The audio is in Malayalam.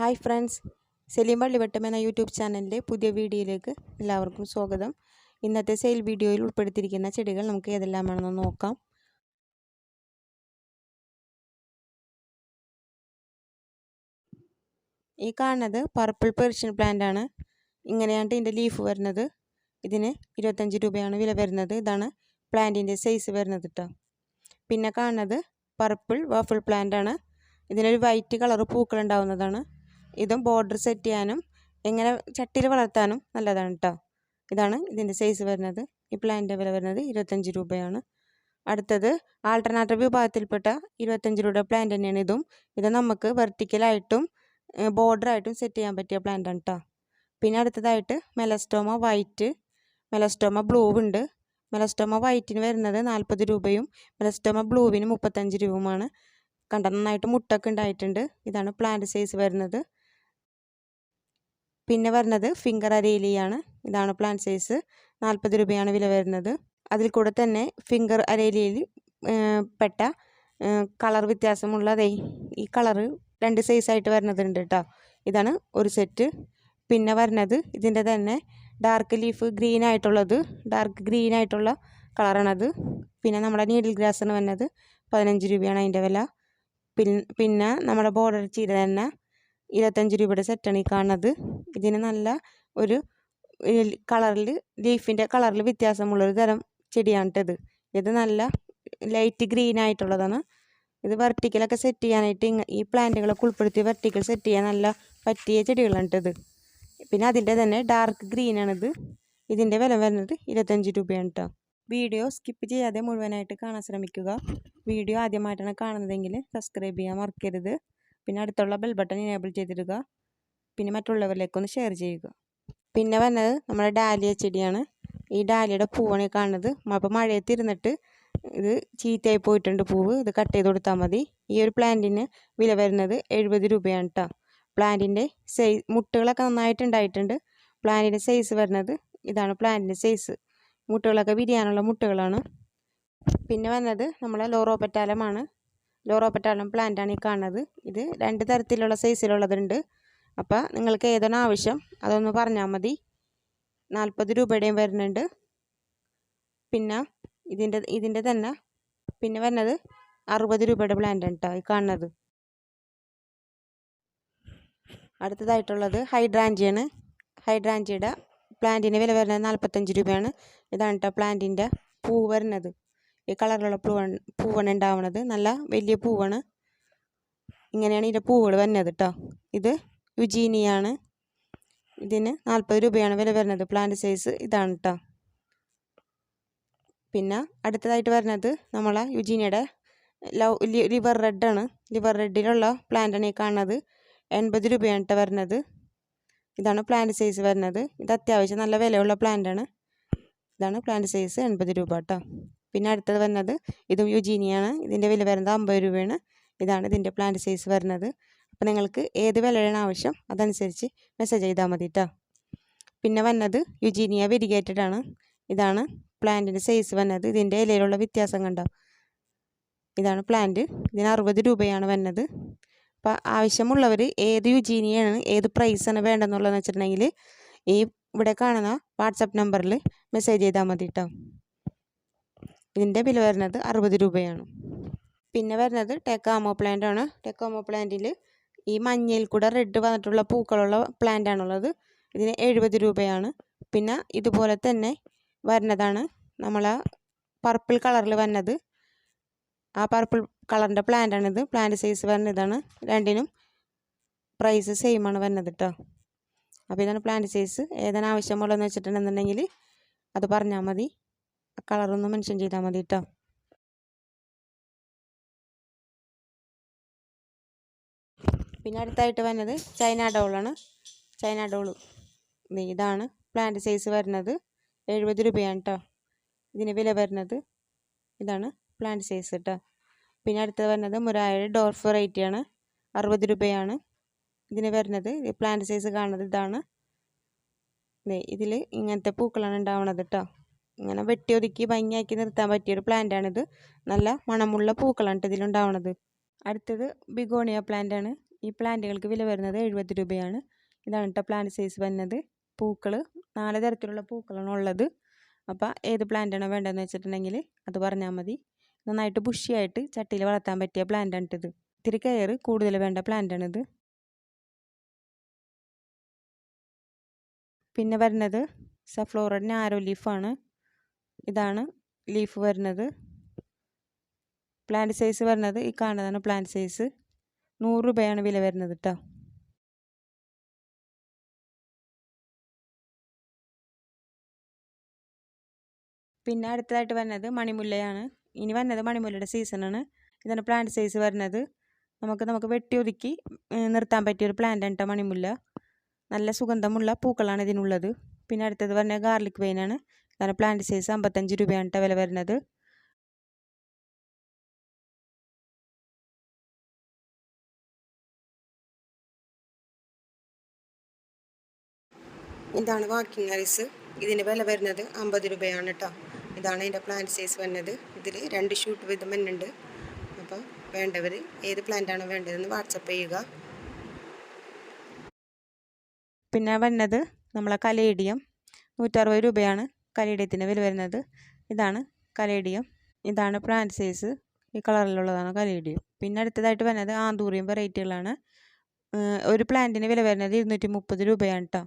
Hi friends. സെലീം പള്ളിവട്ടം എന്ന യൂട്യൂബ് ചാനലിന്റെ പുതിയ വീഡിയോയിലേക്ക് എല്ലാവർക്കും സ്വാഗതം. ഇന്നത്തെ സെയിൽ വീഡിയോയിൽ ഉൾപ്പെടുത്തിയിരിക്കുന്ന ചെടികൾ നമുക്ക് ഏതെല്ലാമാണെന്ന് നോക്കാം. ഈ കാണുന്നത് പർപ്പിൾ പെർഷ്യൻ പ്ലാന്റ് ആണ്. ഇങ്ങനെയാണ് ഇതിന്റെ ലീഫ് വരുന്നത്. ഇതിന് ഇരുപത്തഞ്ച് രൂപയാണ് വില വരുന്നത്. ഇതാണ് പ്ലാന്റിന്റെ സൈസ് വരുന്നത് കേട്ടോ പിന്നെ കാണുന്നത് പർപ്പിൾ വാഫിൾ പ്ലാന്റ് ആണ്. ഇതിനൊരു വൈറ്റ് കളർ പൂക്കൾ ഉണ്ടാവുന്നതാണ്. ഇതും ബോർഡർ സെറ്റ് ചെയ്യാനും എങ്ങനെ ചട്ടിയിൽ വളർത്താനും നല്ലതാണ് കേട്ടോ ഇതാണ് ഇതിന്റെ സൈസ് വരുന്നത്. ഈ പ്ലാന്റിന്റെ വില വരുന്നത് ഇരുപത്തഞ്ച് രൂപയാണ്. അടുത്തത് ആൾട്ടർനേറ്റീവ് വിഭാഗത്തിൽപ്പെട്ട ഇരുപത്തഞ്ച് രൂപയുടെ പ്ലാന്റ് തന്നെയാണ് ഇതും. ഇത് നമുക്ക് വെർട്ടിക്കലായിട്ടും ബോർഡറായിട്ടും സെറ്റ് ചെയ്യാൻ പറ്റിയ പ്ലാന്റ് ആണ് കേട്ടോ പിന്നെ അടുത്തതായിട്ട് മെലസ്റ്റോമ വൈറ്റ് മെലസ്റ്റോമ ബ്ലൂ ഉണ്ട്. മെലസ്റ്റോമ വൈറ്റിന് വരുന്നത് നാൽപ്പത് രൂപയും മെലസ്റ്റോമ ബ്ലൂവിന് മുപ്പത്തഞ്ച് രൂപയുമാണ്. കണ്ട നന്നായിട്ട് മുട്ടൊക്കെ ഉണ്ടായിട്ടുണ്ട്. ഇതാണ് പ്ലാന്റ് സൈസ് വരുന്നത്. പിന്നെ വരുന്നത് ഫിംഗർ അരേലിയാണ് ഇതാണ് പ്ലാന്റ് സൈസ് നാൽപ്പത് രൂപയാണ് വില വരുന്നത്. അതിൽ കൂടെ തന്നെ ഫിംഗർ അരേലിയിൽ പെട്ട കളർ വ്യത്യാസമുള്ളതേ ഈ കളറ് രണ്ട് സൈസായിട്ട് വരുന്നതുണ്ട് കേട്ടോ ഇതാണ് ഒരു സെറ്റ് പിന്നെ വരുന്നത് ഇതിന്റെ തന്നെ ഡാർക്ക് ലീഫ് ഗ്രീൻ ആയിട്ടുള്ളത്. ഡാർക്ക് ഗ്രീൻ ആയിട്ടുള്ള കളറാണത് പിന്നെ നമ്മുടെ നീഡിൽ ഗ്രാസാണ് വരുന്നത് പതിനഞ്ച് രൂപയാണ് അതിന്റെ വില. പിന്നെ നമ്മുടെ ബോർഡർ ചീര തന്നെ ഇരുപത്തഞ്ച് രൂപയുടെ സെറ്റാണ് ഈ കാണുന്നത്. ഇതിന് നല്ല ഒരു കളറിൽ ലീഫിന്റെ കളറിൽ വ്യത്യാസമുള്ളൊരു തരം ചെടിയാണിട്ടത് ഇത്. നല്ല ലൈറ്റ് ഗ്രീൻ ആയിട്ടുള്ളതാണ്. ഇത് വെർട്ടിക്കലൊക്കെ സെറ്റ് ചെയ്യാനായിട്ട് ഈ പ്ലാന്റുകളൊക്കെ ഉൾപ്പെടുത്തി വെർട്ടിക്കൽ സെറ്റ് ചെയ്യാൻ നല്ല പറ്റിയ ചെടികളാണിട്ടത് പിന്നെ അതിന്റെ തന്നെ ഡാർക്ക് ഗ്രീനാണിത് ഇതിന്റെ വില വരുന്നത് ഇരുപത്തഞ്ച് രൂപയാണ് കേട്ടോ വീഡിയോ സ്കിപ്പ് ചെയ്യാതെ മുഴുവനായിട്ട് കാണാൻ ശ്രമിക്കുക. വീഡിയോ ആദ്യമായിട്ടാണ് കാണുന്നതെങ്കിൽ സബ്സ്ക്രൈബ് ചെയ്യാൻ മറക്കരുത്. പിന്നെ അടുത്തുള്ള ബെൽ ബട്ടൺ എനേബിൾ ചെയ്തിടുക. പിന്നെ മറ്റുള്ളവരിലേക്ക് ഒന്ന് ഷെയർ ചെയ്യുക. പിന്നെ വന്നത് നമ്മുടെ ഡാലിയ ചെടിയാണ്. ഈ ഡാലിയുടെ പൂവാണ് കാണുന്നത്. അപ്പോൾ മഴയത്ത് ഇരുന്നിട്ട് ഇത് ചീത്തയായി പോയിട്ടുണ്ട് പൂവ്. ഇത് കട്ട് ചെയ്ത് കൊടുത്താൽ മതി. ഈ ഒരു പ്ലാന്റിന് വില വരുന്നത് എഴുപത് രൂപയാണ് കേട്ടോ പ്ലാന്റിന്റെ സൈസ് മുട്ടുകളൊക്കെ നന്നായിട്ട് ഉണ്ടായിട്ടുണ്ട് പ്ലാന്റിന്റെ സൈസ് വരുന്നത് ഇതാണ് പ്ലാന്റിന്റെ സൈസ് മുട്ടുകളൊക്കെ വിരിയാനുള്ള മുട്ടുകളാണ്. പിന്നെ വന്നത് നമ്മളെ ലോറോപെറ്റാലമാണ് ലോറോപെറ്റാലം പ്ലാന്റാണ് ഈ കാണുന്നത്. ഇത് രണ്ട് തരത്തിലുള്ള സൈസിലുള്ളതുണ്ട്. അപ്പോൾ നിങ്ങൾക്ക് ഏതാണ് ആവശ്യം അതൊന്ന് പറഞ്ഞാൽ മതി. നാൽപ്പത് രൂപയുടെയും വരുന്നുണ്ട്. പിന്നെ ഇതിന്റെ ഇതിന്റെ തന്നെ പിന്നെ വരുന്നത് അറുപത് രൂപയുടെ പ്ലാന്റാണ് കേട്ടോ ഈ കാണുന്നത്. അടുത്തതായിട്ടുള്ളത് ഹൈഡ്രാഞ്ചിയാണ്. ഹൈഡ്രാഞ്ചിയുടെ പ്ലാന്റിന് വില വരുന്നത് നാൽപ്പത്തഞ്ച് രൂപയാണ്. ഇതാണ് കേട്ടോ പ്ലാന്റിന്റെ പൂ വരുന്നത്. ഈ കളറിലുള്ള പൂവാണ് പൂവാണ് ഉണ്ടാവുന്നത് നല്ല വലിയ പൂവാണ്. ഇങ്ങനെയാണ് ഇതിന്റെ പൂവുകൾ വരുന്നത് കേട്ടോ ഇത് യുജീനിയാണ്. ഇതിന് നാൽപ്പത് രൂപയാണ് വില വരുന്നത്. പ്ലാന്റ് സൈസ് ഇതാണ് കേട്ടോ പിന്നെ അടുത്തതായിട്ട് വരുന്നത് നമ്മളെ യുജീനിയുടെ ലവ് ലിവർ റെഡാണ് ലിവർ റെഡിലുള്ള പ്ലാന്റാണ് ഈ കാണുന്നത്. എൺപത് രൂപയാണ് കേട്ടോ വരുന്നത്. ഇതാണ് പ്ലാന്റ് സൈസ് വരുന്നത്. ഇത് അത്യാവശ്യം നല്ല വിലയുള്ള പ്ലാന്റാണ്. ഇതാണ് പ്ലാന്റ് സൈസ് എൺപത് രൂപ കേട്ടോ പിന്നെ അടുത്തത് വന്നത് ഇതും യുജീനിയാണ്. ഇതിന്റെ വില വരുന്നത് അമ്പത് രൂപയാണ്. ഇതാണ് ഇതിന്റെ പ്ലാന്റ് സൈസ് വരുന്നത്. അപ്പോൾ നിങ്ങൾക്ക് ഏത് വിലയാണ് ആവശ്യം അതനുസരിച്ച് മെസ്സേജ് ചെയ്താൽ മതി കേട്ടോ പിന്നെ വന്നത് യുജീനിയ വെരിഗേറ്റഡ് ആണ്. ഇതാണ് പ്ലാന്റിന്റെ സൈസ് വന്നത്. ഇതിന്റെ ഇലയിലുള്ള വ്യത്യാസം കണ്ടോ? ഇതാണ് പ്ലാന്റ് ഇതിന് അറുപത് രൂപയാണ് വന്നത്. അപ്പോൾ ആവശ്യമുള്ളവർ ഏത് യുജീനിയാണ് ഏത് പ്രൈസാണ് വേണ്ടതെന്നുള്ളതെന്ന് വെച്ചിട്ടുണ്ടെങ്കിൽ ഈ ഇവിടെ കാണുന്ന വാട്സപ്പ് നമ്പറിൽ മെസ്സേജ് ചെയ്താൽ മതി കേട്ടോ ഇതിന്റെ വില വരുന്നത് അറുപത് രൂപയാണ്. പിന്നെ വരുന്നത് ടെക്കാമോ പ്ലാന്റ് ആണ്. ടെക്കാമോ പ്ലാന്റിൽ ഈ മഞ്ഞയിൽ കൂടെ റെഡ് വന്നിട്ടുള്ള പൂക്കളുള്ള പ്ലാന്റ് ആണുള്ളത്. ഇതിന് എഴുപത് രൂപയാണ്. പിന്നെ ഇതുപോലെ തന്നെ വരുന്നതാണ് നമ്മളെ പർപ്പിൾ കളറിൽ വരുന്നത്. ആ പർപ്പിൾ കളറിന്റെ പ്ലാന്റ് ആണിത്. പ്ലാന്റ് സൈസ് വരുന്നതാണ് രണ്ടിനും പ്രൈസ് സെയിം ആണ് വരുന്നത് കേട്ടോ അപ്പോൾ ഇതാണ് പ്ലാന്റ് സൈസ് ഏതാണ് ആവശ്യമുള്ളതെന്ന് വെച്ചിട്ടുണ്ടെന്നുണ്ടെങ്കിൽ അത് പറഞ്ഞാൽ മതി. കളറൊന്ന് മെൻഷൻ ചെയ്താൽ മതി കേട്ടോ പിന്നെ അടുത്തായിട്ട് വരുന്നത് ചൈന ഡോളാണ്. ചൈന ഡോൾ ഇതാണ്. പ്ലാന്റ് സൈസ് വരുന്നത് എഴുപത് രൂപയാണ് കേട്ടോ ഇതിന് വില വരുന്നത് ഇതാണ് പ്ലാന്റ് സൈസ് കേട്ടോ പിന്നെ അടുത്തത് വരുന്നത് മുരായുടെ ഡോർഫ് ആണ്. അറുപത് രൂപയാണ്. ഇതിന് വരുന്നത് പ്ലാന്റ് സൈസ് കാണുന്നത് ഇതാണ്. ഇതിൽ ഇങ്ങനത്തെ പൂക്കളാണ് ഉണ്ടാവുന്നത് കേട്ടോ ഇങ്ങനെ വെട്ടിയൊതുക്കി ഭംഗിയാക്കി നിർത്താൻ പറ്റിയൊരു പ്ലാന്റാണിത് നല്ല മണമുള്ള പൂക്കളാണ് ഇതിലുണ്ടാവുന്നത് അടുത്തത് ബിഗോണിയ പ്ലാന്റ് ആണ്. ഈ പ്ലാന്റുകൾക്ക് വില വരുന്നത് എഴുപത് രൂപയാണ്. ഇതാണ് കേട്ടോ പ്ലാന്റ് സൈസ് വരുന്നത് പൂക്കൾ നാല് തരത്തിലുള്ള പൂക്കളാണ് ഉള്ളത്. അപ്പോൾ ഏത് പ്ലാന്റാണോ വേണ്ടതെന്ന് വെച്ചിട്ടുണ്ടെങ്കിൽ അത് പറഞ്ഞാൽ മതി. നന്നായിട്ട് ബുഷിയായിട്ട് ചട്ടിയിൽ വളർത്താൻ പറ്റിയ പ്ലാന്റാണ് ഇത് ഇത്തിരി കെയർ കൂടുതൽ വേണ്ട പ്ലാന്റാണിത് പിന്നെ വരുന്നത് സഫ്ലോറഡ് നാരോ ലീഫാണ് ഇതാണ് ലീഫ് വരുന്നത്. പ്ലാന്റ് സൈസ് വരുന്നത് ഈ കാണുന്നതാണ് പ്ലാന്റ് സൈസ് നൂറ് രൂപയാണ് വില വരുന്നത് കേട്ടോ പിന്നെ അടുത്തതായിട്ട് വരുന്നത് മണിമുല്ലയാണ്. ഇനി വരുന്നത് മണിമുല്ലയുടെ സീസണാണ് ഇതാണ് പ്ലാന്റ് സൈസ് വരുന്നത്. നമുക്ക് നമുക്ക് വെട്ടി ഒതുക്കി നിർത്താൻ പറ്റിയ ഒരു പ്ലാന്റ് ആണ് കേട്ടോ മണിമുല്ല. നല്ല സുഗന്ധമുള്ള പൂക്കളാണ് ഇതിനുള്ളത്. പിന്നെ അടുത്തത് പറഞ്ഞാൽ ഗാർലിക് വെയിനാണ് ഇതാണ് പ്ലാന്റ് സൈസ് അമ്പത്തഞ്ച് രൂപയാണ് കേട്ടോ വില വരുന്നത്. ഇതാണ് വാക്കിംഗ് ഐസ് ഇതിന് വില വരുന്നത് അമ്പത് രൂപയാണ് കേട്ടോ ഇതാണ് ഇതിന്റെ പ്ലാന്റ് സൈസ് വരുന്നത്. ഇതിൽ രണ്ട് ഷൂട്ട് വീതം വരുന്നുണ്ട് അപ്പോൾ വേണ്ടവർ ഏത് പ്ലാന്റാണ് വേണ്ടതെന്ന് വാട്സപ്പ് ചെയ്യുക. പിന്നെ വന്നത് നമ്മളെ കലേഡിയം. നൂറ്ററുപത് രൂപയാണ്. കലേഡിയത്തിന്റെ വില വരുന്നത്. ഇതാണ് കലേഡിയം ഇതാണ് പ്ലാന്റ് സൈസ് ഈ കളറിലുള്ളതാണ് കലേഡിയം പിന്നെ അടുത്തതായിട്ട് വരുന്നത് ആന്തൂറിയം വെറൈറ്റികളാണ്. ഒരു പ്ലാന്റിന് വില വരുന്നത് ഇരുന്നൂറ്റി മുപ്പത് രൂപയാണ് കേട്ടോ